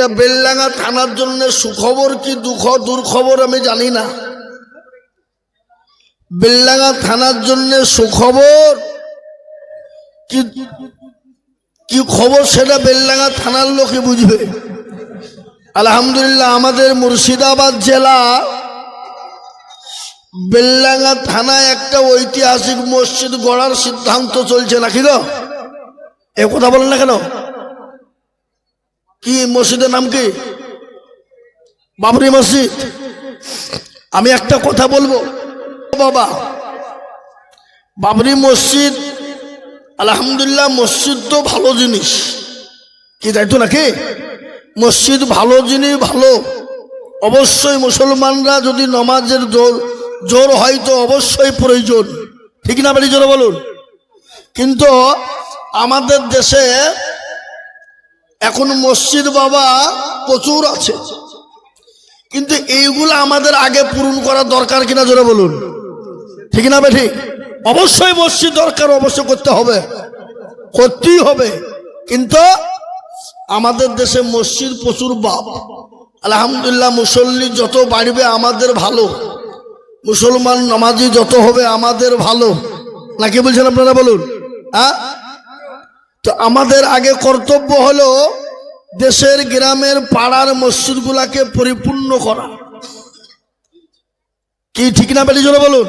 এটা বেলডাঙ্গা থানার জন্য সুখবর কি দুঃখ, দুর্খবর আমি জানি না। বেলডাঙ্গা থানার জন্য সুখবর কি কি খবর সেটা বেলডাঙ্গা থানার লোকে বুঝবে। আলহামদুলিল্লাহ আমাদের মুর্শিদাবাদ জেলা বেলডাঙ্গা থানায় একটা ঐতিহাসিক মসজিদ গড়ার সিদ্ধান্ত চলছে নাকি গো? এ কথা বলেন না কেন? কি মসজিদের নাম কি? বাবরি মসজিদ। আমি একটা কথা বলব। বাবা, বাবরি মসজিদ, আলহামদুলিল্লাহ মসজিদ তো ভালো জিনিস। কি তাই তো নাকি? মসজিদ ভালো জিনিস ভালো। অবশ্যই মুসলমানরা যদি নমাজের জোর জোর হয় তো অবশ্যই প্রয়োজন। ঠিক না বাড়ি জোরে বলুন। কিন্তু আমাদের দেশে এখন মসজিদ বাবা প্রচুর আছে। কিন্তু এইগুলো আমাদের আগে পূরণ করা দরকার কিনা জোরে বলুন। ঠিক না বেঠি? অবশ্যই মসজিদ দরকার, অবশ্যই করতে হবে। করতেই হবে। কিন্তু আমাদের দেশে মসজিদ প্রচুর বাপ। আলহামদুলিল্লাহ মুসল্লি যত বাড়বে আমাদের ভালো। মুসলমান নামাজি যত হবে আমাদের ভালো। নাকি বলছেন আপনারা বলুন? হ্যাঁ? তো আমাদের আগে কর্তব্য হলো দেশের গ্রামের পাড়ার মসজিদগুলাকে পরিপূর্ণ করা। কি ঠিক না বেটি চলে বলুন?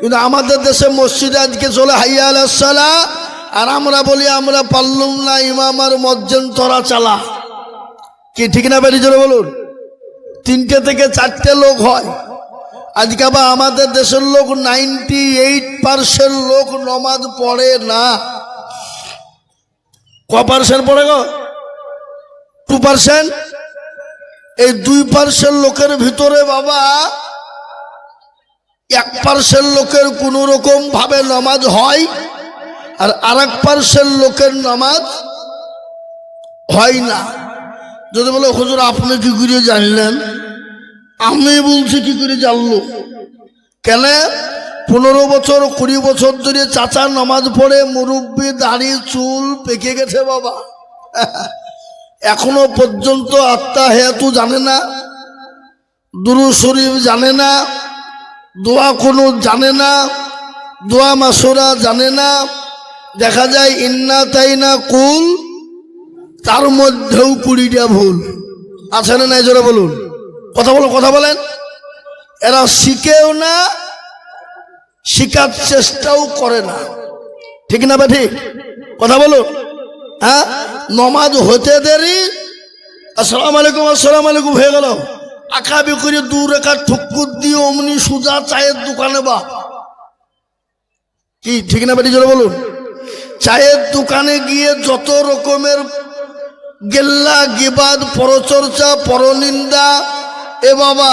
কিন্তু আমাদের দেশে মসজিদে আজকে চলে হাইয়া আলাহ আর আমরা বলি আমরা পারলুম না, ইমাম আর মজ্জেন তরা চালা। কি ঠিক না বেটি চলে বলুন? তিনটে থেকে চারটে লোক হয়। আজকে আবার আমাদের দেশের লোক নাইনটি এইট পার্সেন্ট লোক নমাজ পড়ে না। ক পড়ে গো? Two percent? এই দুই পার্সেন্ট লোকের ভিতরে বাবা, এক পার্সেন্ট লোকের কোন রকম ভাবে নামাজ হয় আর আর এক পার্সেন্ট লোকের নামাজ হয় না। যদি বলে, হুজুর, আপনি কি করে জানলেন? আমি বলছি, কি করে জানলো? কেন? পনেরো বছর, কুড়ি বছর ধরে চাচা নামাজ পড়ে, মুরব্বী দাড়ি, চুল পেকে গেছে বাবা। এখনও পর্যন্ত আত্মা হেতু জানে না, দুরু শরীফ জানে না, দোয়া কোনো জানে না, দোয়া মাসুরা জানে না। দেখা যায়, ইন্না তাই না কুল, তার মধ্যেও কুড়িটা ভুল। আছে না নাই? জোরে বলুন। কথা বলো, কথা বলেন। এরা শিখেও না শিকার চেষ্টাও করে না। ঠিক না বা ঠিক কথা বলো। হ্যাঁ? নমাজ হতে দেরি? আসসালাম আলাইকুম আসসালাম আলাইকুম, হয়ে গেল। আঁকাবি করে দু রেখা ঠুকুর দিয়ে অমনি সুজা চায়ের দোকানে বা। কি, ঠিক না বেটি জোরে বলুন। চায়ের দোকানে গিয়ে যত রকমের গেল্লা, গিবাদ, পরচর্চা, পরনিন্দা, এ বাবা,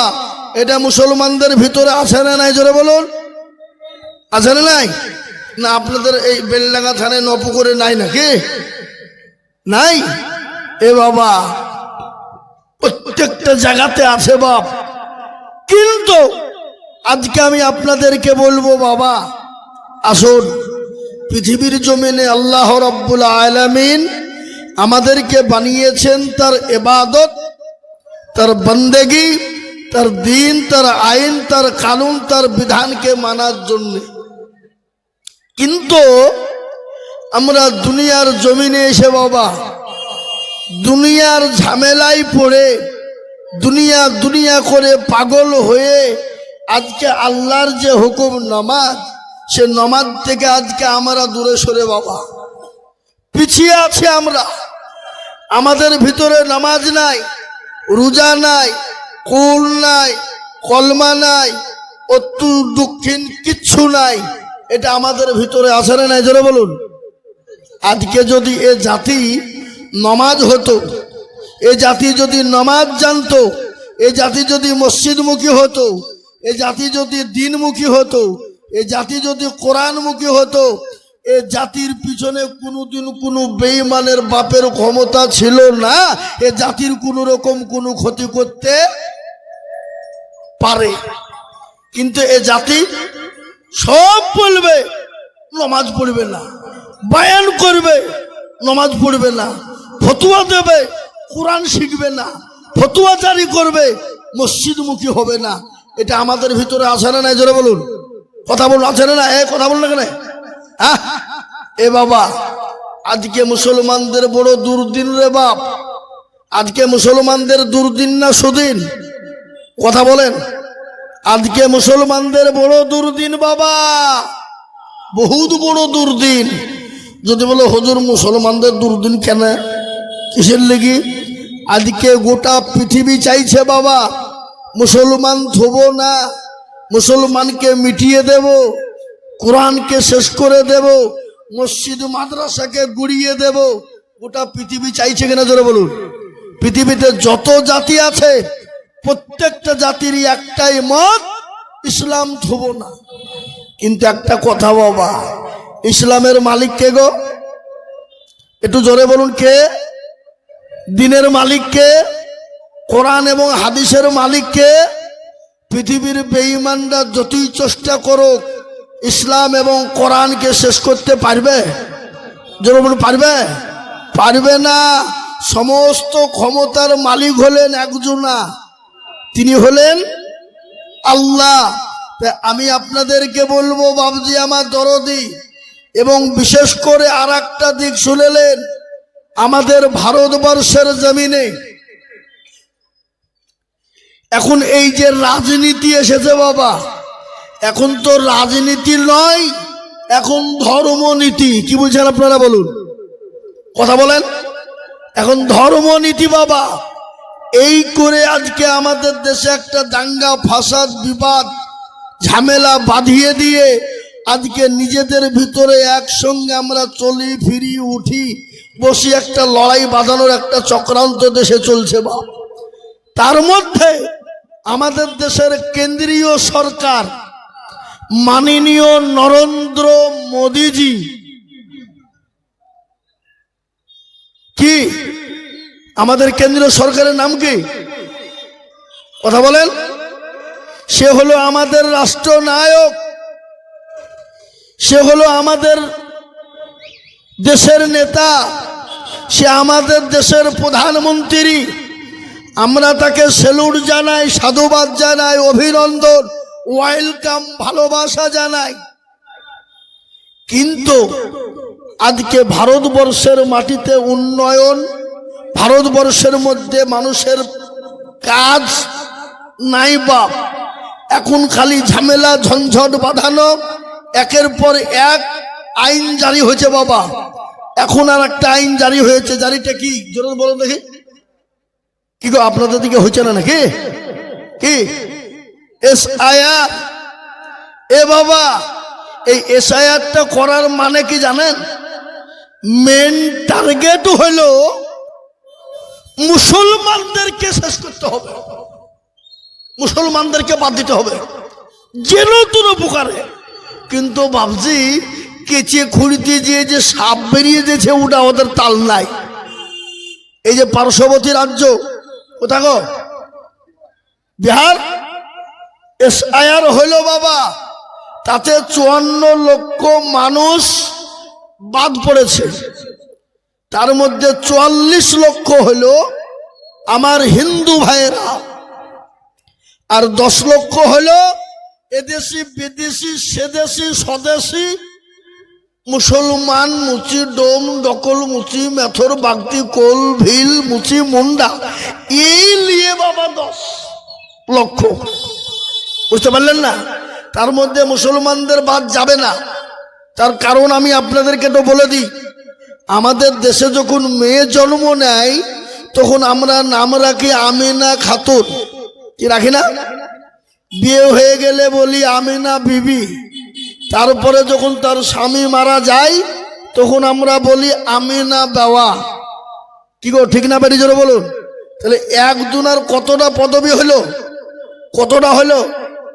এটা মুসলমানদের ভিতরে আছে না নাই? জোরে বলুন। আছে না নাই? না, আপনাদের এই বেলডাঙ্গা থানায় নপুকুরে নাই নাকি? নাই? এ বাবা, প্রত্যেকটা জায়গাতে আছে বাপ। কিন্তু আজকে আমি আপনাদেরকে বলব, বাবা, আসুন, পৃথিবীর জমিনে আল্লাহ রব্বুল আলামিন আমাদেরকে বানিয়েছেন তার এবাদত তার বন্দেগি, তার দিন, তার আইন, তার কানুন, তার বিধানকে মানার জন্য। কিন্তু আমরা দুনিয়ার জমিনে এসে বাবা, দুনিয়ার ঝামেলায় পড়ে, দুনিয়া দুনিয়া করে পাগল হয়ে আজকে আল্লাহর যে হুকুম নামাজ, সে নমাজ থেকে আজকে আমরা দূরে সরে বাবা। পিছিয়ে আছে আমরা। আমাদের ভিতরে নামাজ নাই, রোজা নাই, কুল নাই, কলমা নাই অত্যু দক্ষিণ কিচ্ছু নাই। এটা আমাদের ভিতরে আসে না নাই? জোরে বলুন। আজকে যদি এ জাতি নমাজ হতো, এ জাতি যদি নমাজ জানতো, এ জাতি যদি মসজিদমুখী হতো, এ জাতি যদি দিনমুখী হতো, এ জাতি যদি কোরআনমুখী হতো, এ জাতির পিছনে কোনোদিন কোনো বেইমানের বাপের ক্ষমতা ছিল না, এ জাতির কোনো রকম কোনো ক্ষতি করতে পারে। কিন্তু এ জাতি সব বলবে নমাজ পড়বে না। বায়ান করবে, নমাজ পড়বে না। ফতুয়া দেবে, কোরআন শিখবে না। ফতুয়া জারি করবে, মসজিদমুখী হবে না। এটা আমাদের ভিতরে আছে না নাই? জোরে বলুন। কথা বলুন, আছে না এ, কথা বলুন না কেন? হ্যাঁ? এ বাবা, আজকে মুসলমানদের বড় দুর্দিন রে বাপ। আজকে মুসলমানদের দুর্দিন না সুদিন? কথা বলেন। আজকে মুসলমানদের বড় দুর্দিন বাবা। বহুত বড় দুর্দিন। যদি বলো, হজুর, মুসলমানদের দুর্দিন কেন? কিসের লেগে? আজকে গোটা পৃথিবী চাইছে বাবা, মুসলমান থব না, মুসলমানকে মিটিয়ে দেব, কোরআনকে শেষ করে দেব, মসজিদ, মাদ্রাসাকে গুড়িয়ে দেব। গোটা পৃথিবী চাইছে কিনা জোরে বলুন? পৃথিবীতে যত জাতি আছে প্রত্যেকটা জাতিরই একটাই মত, ইসলাম থব না। কিন্তু একটা কথা বাবা, ইসলামের মালিক কে গো? একটু জোরে বলুন কে? দিনের মালিক কে? কোরআন এবং হাদিসের মালিক কে? পৃথিবীর বেঈমানরা যতই চেষ্টা করুক, ইসলাম এবং কোরআনকে শেষ করতে পারবে? জোরে বলুন, পারবে? পারবে না। সমস্ত ক্ষমতার মালিক হলেন একজনা। তিনি হলেন আল্লাহ। আমি আপনাদেরকে বলব, বাবজি, আমার দরদি, এবং বিশেষ করে আর একটা দিক শুনেলেন, আমাদের ভারতবর্ষের জমিনে। এখন এই যে রাজনীতি এসেছে বাবা, এখন তো রাজনীতি নয়, এখন ধর্মনীতি। কি বলছেন আপনারা বলুন? কথা বলেন? এখন ধর্মনীতি বাবা। এই করে আজকে আমাদের দেশে একটা দাঙ্গা, ফাসাদ, বিবাদ, ঝামেলা বাঁধিয়ে দিয়ে আজকে নিজেদের ভিতরে একসঙ্গে আমরা চলি ফিরি উঠি, বসি একটা লড়াই বাঁধানোর একটা চক্রান্ত দেশে চলছে বা তার মধ্যে আমাদের দেশের কেন্দ্রীয় সরকার মাননীয় নরেন্দ্র মোদীজি কি আমাদের কেন্দ্রীয় সরকারের নাম কি? কথা বলেন। সে হলো আমাদের রাষ্ট্রনায়ক। সে হলো আমাদের দেশের নেতা। সে আমাদের দেশের প্রধানমন্ত্রী। আমরা তাকে সেলুট জানাই, সাধুবাদ জানাই, অভিনন্দন, ওয়েলকাম, ভালোবাসা জানাই। কিন্তু আজকে ভারতবর্ষের মাটিতে উন্নয়ন ভারতবর্ষের মধ্যে মানুষের কাজ নাই বা এখন খালি ঝামেলা, ঝঞ্ঝট বাঁধানো, একের পর এক আইন জারি হয়েছে বাবা। এখন আর একটা আইন জারি হয়েছে, জারিটা কি? জোর বলো দেখি। কি গো, আপনাদের দিকে হয়েছে না নাকি? কি? এস আয়ার এ বাবা, এই এস এসআইআরটা করার মানে কি জানেন? মেন টার্গেট হলো মুসলমানদেরকে শেষ করতে হবে। মুসলমানদেরকে বাদ দিতে হবে। যেন তোর উপকারে। কিন্তু ভাবছি কেচে খুঁড়িতে যে যে সাপ বেরিয়ে যেছে ওটা ওদের তাল নাই। এই যে পার্শ্ববর্তী রাজ্য কোথা গো? বিহার? এসআইআর হইল বাবা। তাতে চুয়ান্ন লক্ষ মানুষ বাদ পড়েছে। তার মধ্যে চুয়াল্লিশ লক্ষ হইল আমার হিন্দু ভাইয়েরা। আর দশ লক্ষ হইল এদেশি, বিদেশি সেদেশি স্বদেশি। মুসলমান, মুচি, ডোম, ডকল, মুচি, মেথর বাগতি কোল, ভিল, মুচি, মুন্ডা। এই নিয়ে বাবা দশ লক্ষ। বুঝতে পারলেন না? তার মধ্যে মুসলমানদের বাদ যাবে না। তার কারণ আমি আপনাদেরকে তো বলে দিই। আমাদের দেশে যখন মেয়ে জন্ম নেয়, তখন আমরা নাম রাখি আমিনা খাতুন। কি রাখি না? বিয়ে হয়ে গেলে বলি আমিনা বিবি। তারপরে যখন তার স্বামী মারা যায়, তখন আমরা বলি আমিনা বেওয়া কি গো, ঠিক না বাড়ি জোরে বলুন। তাহলে এক দুনার কতটা পদবি হলো? কতটা হলো?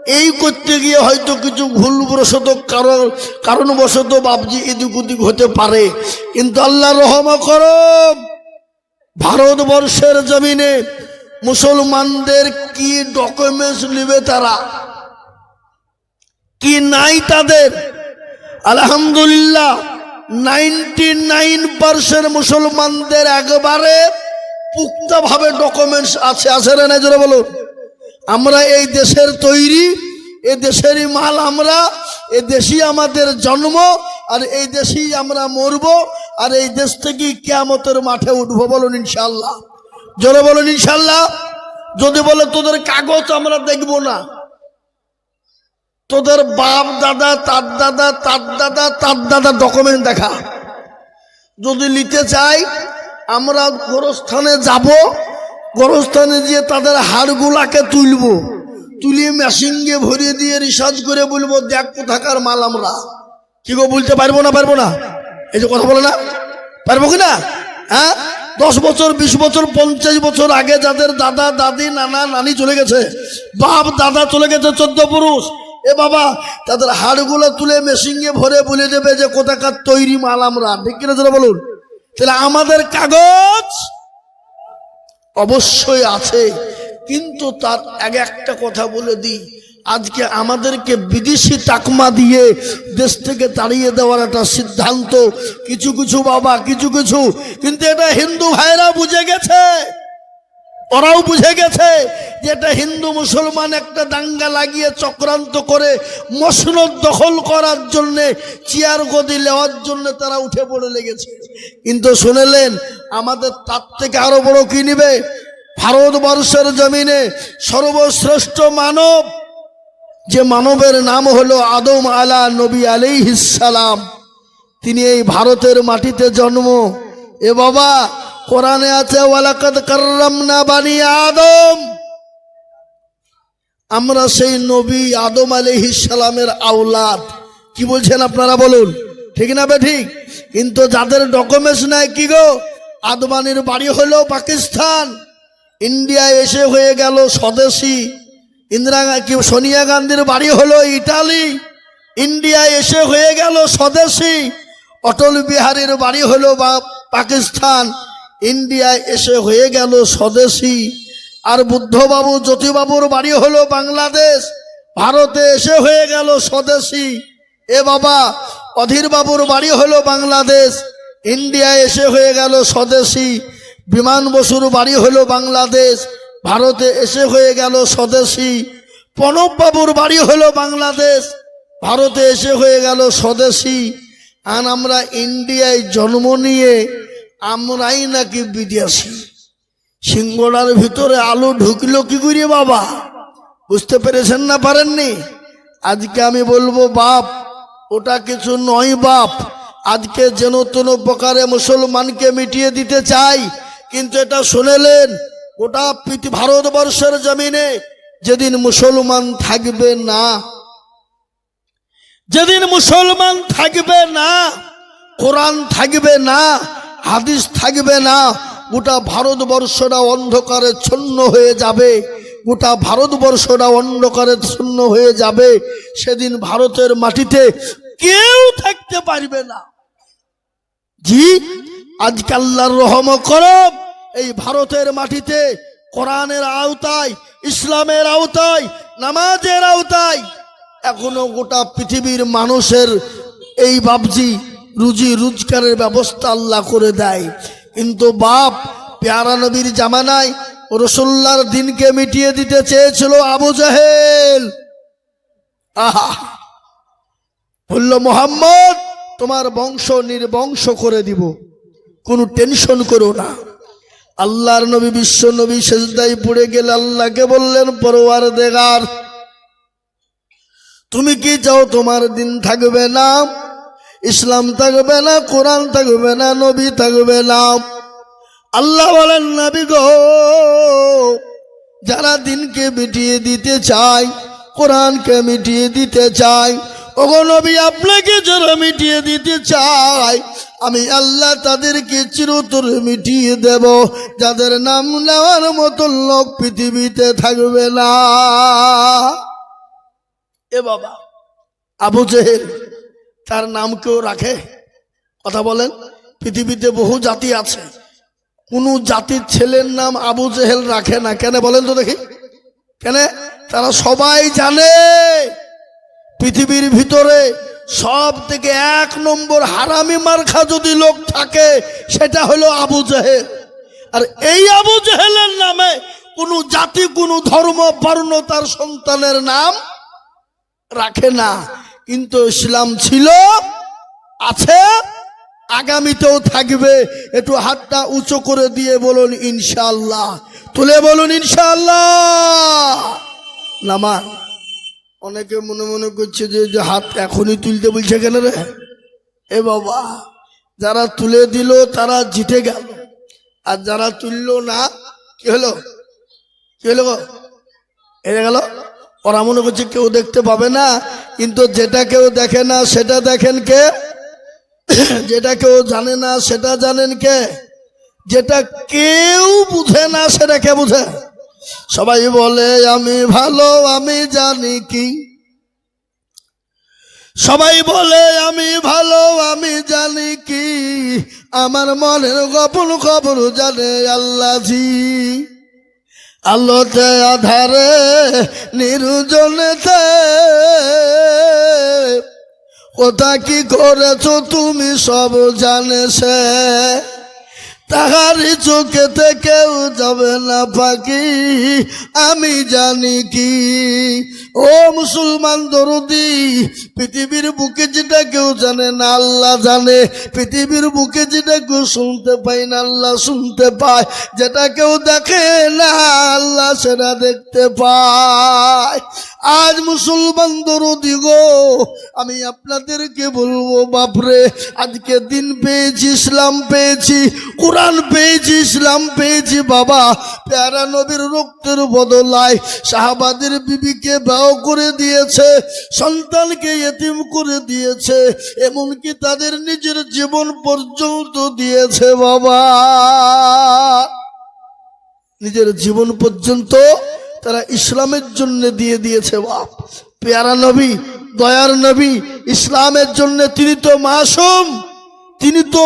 এই করতে গিয়ে হয়তো কিছু ভুলবশত কারণ, কারণবশত বাবজি এদিক ওদিক হতে পারে। কিন্তু আল্লাহ রহমা করো ভারতবর্ষের জমিনে মুসলমানদের কি ডকুমেন্টস নেবে তারা? কি নাই তাদের? আলহামদুলিল্লাহ নাইনটি নাইন পার্সেন্ট মুসলমানদের একবারে পুক্তভাবে ডকুমেন্টস আছে। আছে না নাই? জোরে বলো আমরা এই দেশের তৈরি, এ দেশেরই মাল আমরা, এ দেশই আমাদের জন্ম, আর এই দেশেই আমরা মরব, আর এই দেশ থেকেই কেয়ামতের মাঠে উঠবো বলুন ইনশাল্লাহ জোরে বলুন ইনশাল্লাহ যদি বলে তোদের কাগজ আমরা দেখব না, তোদের বাপ দাদা, তার দাদা তার দাদা তার দাদা ডকুমেন্ট দেখা। যদি নিতে চাই, আমরা গোরস্থানে যাব গোরস্থানে গিয়ে তাদের হাড়গুলাকে তুলব। তুলিয়ে মেশিনকে ভরিয়ে দিয়ে রিসার্চ করে বলব, দেখ কোথাকার মাল আমরা। কি গো, বলতে পারব না পারব না? এই যে কথা বলে না? পারব কি না? হ্যাঁ? দশ বছর, বিশ বছর, পঞ্চাশ বছর আগে যাদের দাদা, দাদি, নানা, নানি চলে গেছে, বাপ, দাদা চলে গেছে চোদ্দ পুরুষ, এ বাবা, তাদের হাড়গুলো তুলে মেশিনে ভরে বলে দেবে যে কোথাকার তৈরি মাল আমরা। ঠিক কিনা বলুন? তাহলে আমাদের কাগজ অবশ্যই আছে, কিন্তু তার এক একটা কথা বলে দিই। আজকে আমাদেরকে বিদেশি টাকমা দিয়ে দেশ থেকে তাড়িয়ে দেওয়ার একটা সিদ্ধান্ত। কিছু কিছু বাবা, কিছু কিছু, কিন্তু এটা হিন্দু ভাইরা বুঝে গেছে। ওরাও বুঝে গেছে যে এটা হিন্দু মুসলমান একটা দাঙ্গা লাগিয়ে চক্রান্ত করে মসনদ দখল করার জন্যে, চেয়ার গদি নেওয়ার জন্য তারা উঠে পড়ে লেগেছে। কিন্তু শুনেলেন আমাদের তার থেকে আরও বড় কি নিবে? ভারতবর্ষের জমিনে সর্বশ্রেষ্ঠ মানব। যে মানবের নাম হলো আদম আলা নবী আলাইহিসালাম তিনি এই ভারতের মাটিতে জন্ম। এ বাবা, কোরআনে আছে আদম। আমরা সেই নবী আদম আলাইহিস সালামের আওলাদ। কি বলছেন আপনারা বলুন? ঠিক না বে ঠিক? কিন্তু যাদের ডকুমেন্টস নাই কি গো? আদমানির বাড়ি হলো পাকিস্তান। ইন্ডিয়া এসে হয়ে গেল স্বদেশী। ইন্দিরা গা- কি সোনিয়া গান্ধীর বাড়ি হলো ইটালি। ইন্ডিয়া এসে হয়ে গেল স্বদেশী। অটল বিহারীর বাড়ি হলো বা পাকিস্তান। ইন্ডিয়ায় এসে হয়ে গেল স্বদেশী। আর বুদ্ধবাবু, জ্যোতিবাবুর বাড়ি হলো বাংলাদেশ। ভারতে এসে হয়ে গেল স্বদেশী। এ বাবা, অধীরবাবুর বাড়ি হলো বাংলাদেশ। ইন্ডিয়ায় এসে হয়ে গেল স্বদেশী। বিমান বসুর বাড়ি হলো বাংলাদেশ। ভারতে এসে হয়ে গেল স্বদেশী। প্রণববাবুর বাড়ি হলো বাংলাদেশ। ভারতে এসে হয়ে গেল স্বদেশী। আর আমরা ইন্ডিয়ায় জন্ম নিয়ে আমরাই নাকি বিদেশি। সিঙ্গড়ার ভিতরে আলু ঢুকলো কি করে বাবা? বুঝতে পেরেছেন না পারেননি? আজকে আমি বলব বাপ, ওটা কিছু নয় বাপ। আজকে যেন তেন প্রকারে মুসলমানকে মিটিয়ে দিতে চাই, কিন্তু এটা শুনেলেন গোটা ভারতবর্ষের জমিনে যেদিন মুসলমান থাকবে না, যেদিন মুসলমান থাকবে না, কোরআন থাকবে না, হাদিস থাকবে না, গোটা ভারতবর্ষটা অন্ধকারে ছন্ন হয়ে যাবে, গোটা ভারতবর্ষটা অন্ধকারে ছন্ন হয়ে যাবে, সেদিন ভারতের মাটিতে কেউ থাকতে পারবে না। জি আজকে আল্লাহর রহম করব এই ভারতের মাটিতে, কোরআনের আওতায়, ইসলামের আওতায়, নামাজের আওতায় এখনও গোটা পৃথিবীর মানুষের এই বাবজি রুজি রোজগারের ব্যবস্থা আল্লাহ করে দেয়। কিন্তু বাপ পেয়ারা নবীর জামানায় রসুল্লার দিনকে মিটিয়ে দিতে চেয়েছিল আবু জাহেল। আহা! বলল, মোহাম্মদ তোমার বংশ নির্বংশ করে দিব। কোনো টেনশন করো না। আল্লাহর নবী, বিশ্ব নবী সেজদাই পড়ে গেলে আল্লাহকে বললেন পরোয়ার দেগার তুমি কি চাও তোমার দিন থাকবে না? ইসলাম থাকবে না, কোরআন থাকবে না, নবী থাকবে না? আল্লাহ বলেন, নবী গো, যারা দিনকে মিটিয়ে দিতে চায়, কোরআনকে মিটিয়ে দিতে চায় ওগো নবী, আপনাকে যারা মিটিয়ে দিতে চায়, আমি আল্লাহ তাদেরকে চিরতর মিটিয়ে দেব। যাদের নাম নেওয়ার মতো লোক পৃথিবীতে থাকবে না। এ বাবা, আবু জেহেল, তার নাম কেউ রাখে? কথা বলেন, পৃথিবীতে বহু জাতি আছে। কোন জাতির ছেলের নাম আবু জেহেল রাখে না। কেন বলেন তো দেখি। কেন? তারা সবাই জানে। পৃথিবীর ভিতরে সব থেকে এক নম্বর হারামি মার্খা যদি লোক থাকে, সেটা হলো আবু জাহেল। আর এই আবু জেহেলের নামে কোনো জাতি, কোনো ধর্ম বর্ণ তার সন্তানের নাম রাখে না। কিন্তু ইসলাম ছিল, আছে, আগামীতেও থাকবে। একটু হাতটা উঁচু করে দিয়ে বলুন ইনশাল্লাহ তুলে বলুন ইনশাল্লাহ নামা অনেকে মনে মনে করছে যে যে হাত এখনই তুলতে বলছে কেন রে? এ বাবা, যারা তুলে দিল তারা জিতে গেল। আর যারা তুললো না, কি হলো? কি হলো? এই গেল। ওরা মনে করছে কেউ দেখতে পাবে না, কিন্তু যেটা কেউ দেখে না, সেটা দেখেন কে? যেটা কেউ জানে না, সেটা জানেন কে? যেটা কেউ বুঝে না, সেটা কে বুঝে? সবাই বলে, আমি ভালো, আমি জানি কি। সবাই বলে, আমি ভালো, আমি জানি কি। আমার মনের গোপন খবর জানে আল্লাহজি। আলোতে, আধারে, নির্জনেতে। কোথা কি করেছ তুমি সব জানে সে। তাহারি চোখেতে কেউ যাবে না পাখি আমি জানি কি। ও মুসলমান দরদি, পৃথিবীর বুকে যেটা কেউ জানে না, আল্লাহ জানে। পৃথিবীর বুকে যেটা কেউ শুনতে পাই না, আল্লাহ শুনতে পায়। যেটা কেউ দেখে না, আল্লাহ সেটা দেখতে পায়। আজ মুসলমান দরদি গো, আমি আপনাদেরকে বলব, বাপরে, আজকে দিন পেয়েছি, ইসলাম পেয়েছি, কোরআন পেয়েছি, ইসলাম পেয়েছি, বাবা। প্যারা নবীর রক্তের বদলায় শাহবাদের বিবিকে ব্যয় করে দিয়েছে, সন্তানকে এতিম করে দিয়েছে, এমনকি তাদের নিজের জীবন পর্যন্ত দিয়েছে, বাবা। নিজের জীবন পর্যন্ত তারা ইসলামের জন্য দিয়ে দিয়েছে, বাপ। পেয়ারা নবী, দয়ার নবী, ইসলামের জন্য তিনি তো মাসুম, তিনি তো